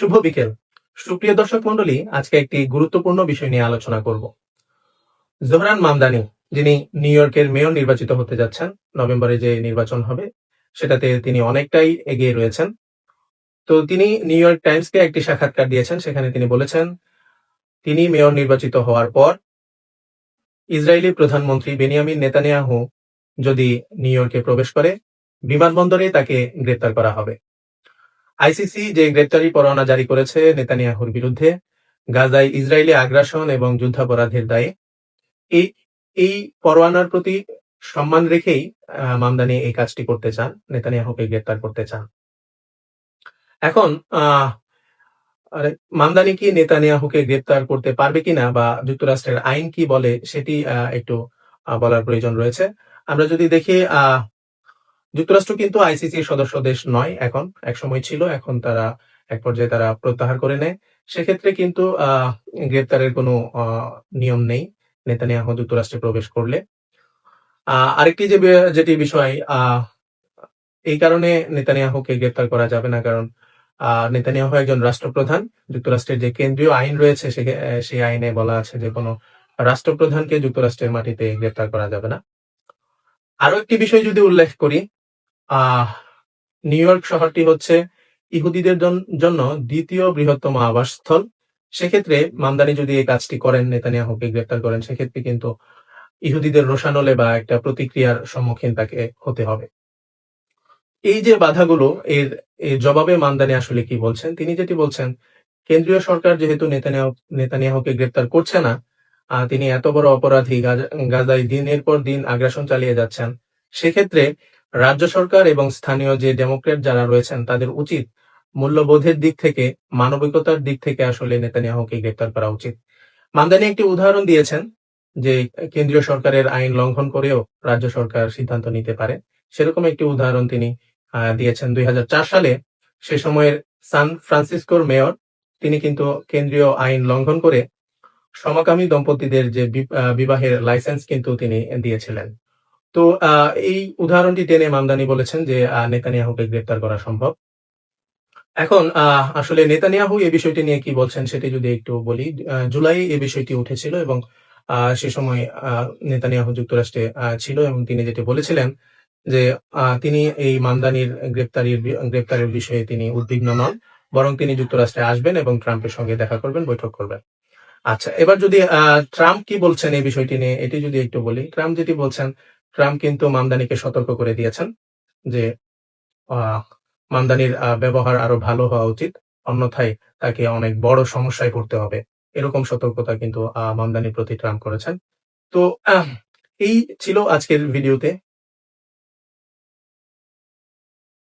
শুভ বিকেল। সুপ্রিয় দর্শক মন্ডলী আজকে একটি গুরুত্বপূর্ণ বিষয় নিয়ে আলোচনা করব। জোহরান মামদানি, যিনি নিউ ইয়র্কের মেয়র নির্বাচিত হতে যাচ্ছেন, নভেম্বরে যে নির্বাচন হবে, সেটাতে তিনি অনেকটাই এগিয়ে রয়েছেন। তো তিনি নিউ ইয়র্ক টাইমসকে একটি সাক্ষাৎকার দিয়েছেন, সেখানে তিনি বলেছেন, তিনি মেয়র নির্বাচিত হওয়ার পর ইসরায়েলি প্রধানমন্ত্রী বেনিয়ামিন নেতানিয়াহু যদি নিউ ইয়র্কে প্রবেশ করে, বিমানবন্দরে তাকে গ্রেপ্তার করা হবে। আইসিসি যে গ্রেপ্তারি পরোয়ানা জারি করেছে নেতানিয়াহুর বিরুদ্ধে, গাজায় ইসরায়েলি আগ্রাসন এবং যুদ্ধাপরাধের দায়ে। এই এই পরোয়ানার প্রতি সম্মান রেখেই মামদানি এই কাজটি করতে চান, নেতানিয়াহুকে গ্রেপ্তার করতে চান। এখন মামদানি কি নেতানিয়াহুকে গ্রেপ্তার করতে পারবে কিনা বা যুক্তরাষ্ট্রের আইন কি বলে সেটি একটু বলার প্রয়োজন রয়েছে। আমরা যদি দেখি, আহ যুক্তরাষ্ট্র কিন্তু আইসিসির সদস্য দেশ নয় এখন। একসময় ছিল, এখন তারা এক পর্যায়ে তারা প্রত্যাহার করে নেয়। সেক্ষেত্রে কিন্তু গ্রেপ্তারের কোনো নিয়ম নেই নেতানিয়াহু যুক্তরাষ্ট্রে প্রবেশ করলে। আরেকটি যে যেটি বিষয় এই কারণে নেতানিয়াহুকে গ্রেপ্তার করা যাবে না কারণ নেতানিয়াহু একজন রাষ্ট্রপ্রধান। যুক্তরাষ্ট্রের যে কেন্দ্রীয় আইন রয়েছে সেই আইনে বলা আছে যে কোনো রাষ্ট্রপ্রধানকে যুক্তরাষ্ট্রের মাটিতে গ্রেপ্তার করা যাবে না। আরও একটি বিষয় যদি উল্লেখ করি নিউ ইয়র্ক শহরটি হচ্ছে ইহুদিদের জন্য দ্বিতীয় বৃহত্তম আবাসস্থল। সেক্ষেত্রে মামদানি যদি এই কাজটি করেন, নেতানিয়াহুকে গ্রেপ্তার করেন, সেক্ষেত্রে কিন্তু ইহুদিদের রোষানলে বা একটা প্রতিক্রিয়ার সম্মুখীন তাকে হতে হবে। এই যে বাধাগুলো, এর জবাবে মামদানি আসলে কি বলছেন? তিনি যেটি বলছেন, কেন্দ্রীয় সরকার যেহেতু নেতানিয়াহু, নেতানিয়াহুকে গ্রেপ্তার করছে না তিনি এত বড় অপরাধী গাজা- গাজায় দিনের পর দিন আগ্রাসন চালিয়ে যাচ্ছেন, সেক্ষেত্রে রাজ্য সরকার এবং স্থানীয় যে ডেমোক্রেট যারা রয়েছেন, তাদের উচিত মূল্যবোধের দিক থেকে, মানবিকতার দিক থেকে আসলে নেতানিয়াহুকে গ্রেপ্তার করা উচিত। মামদানি একটি উদাহরণ দিয়েছেন যে, কেন্দ্রীয় সরকারের আইন লঙ্ঘন করেও রাজ্য সরকার সিদ্ধান্ত নিতে পারে। সেরকম একটি উদাহরণ তিনি দিয়েছেন দুই হাজার চার সালে। সে সময়ের সান ফ্রান্সিসকোর মেয়র, তিনি কিন্তু কেন্দ্রীয় আইন লঙ্ঘন করে সমকামী দম্পতিদের যে বিবাহের লাইসেন্স কিন্তু তিনি দিয়েছিলেন। তো এই উদাহরণটি টেনে মামদানি বলেছেন যে নেতানিয়াহুকে গ্রেপ্তার করা সম্ভব। এখন আসলে নেতানিয়াহু এই বিষয়টি নিয়ে কি বলছেন সেটি যদি একটু বলি জুলাই এ বিষয়টি উঠেছিল এবং সে সময় নেতানিয়াহু যুক্তরাষ্ট্রে ছিল এবং তিনি যেটি বলেছিলেন যে তিনি এই মামদানির গ্রেপ্তারির গ্রেপ্তারের বিষয়ে তিনি উদ্বিগ্ন নন, বরং তিনি যুক্তরাষ্ট্রে আসবেন এবং ট্রাম্পের সঙ্গে দেখা করবেন, বৈঠক করবেন। আচ্ছা এবার যদি ট্রাম্প কি বলছেন এই বিষয়টি নিয়ে, এটি যদি একটু বলি, ট্রাম্প যেটি বলছেন ট্রাম্প কিন্তু মামদানিকে সতর্ক করে দিয়েছেন যে মামদানির ব্যবহার আরও ভালো হওয়া উচিত। অন্যথায় তাকে অনেক বড় সমস্যায় পড়তে হবে। এরকম সতর্কতা কিন্তু মামদানির প্রতি ট্রাম্প করেছেন। তো এই ছিল আজকের ভিডিওতে।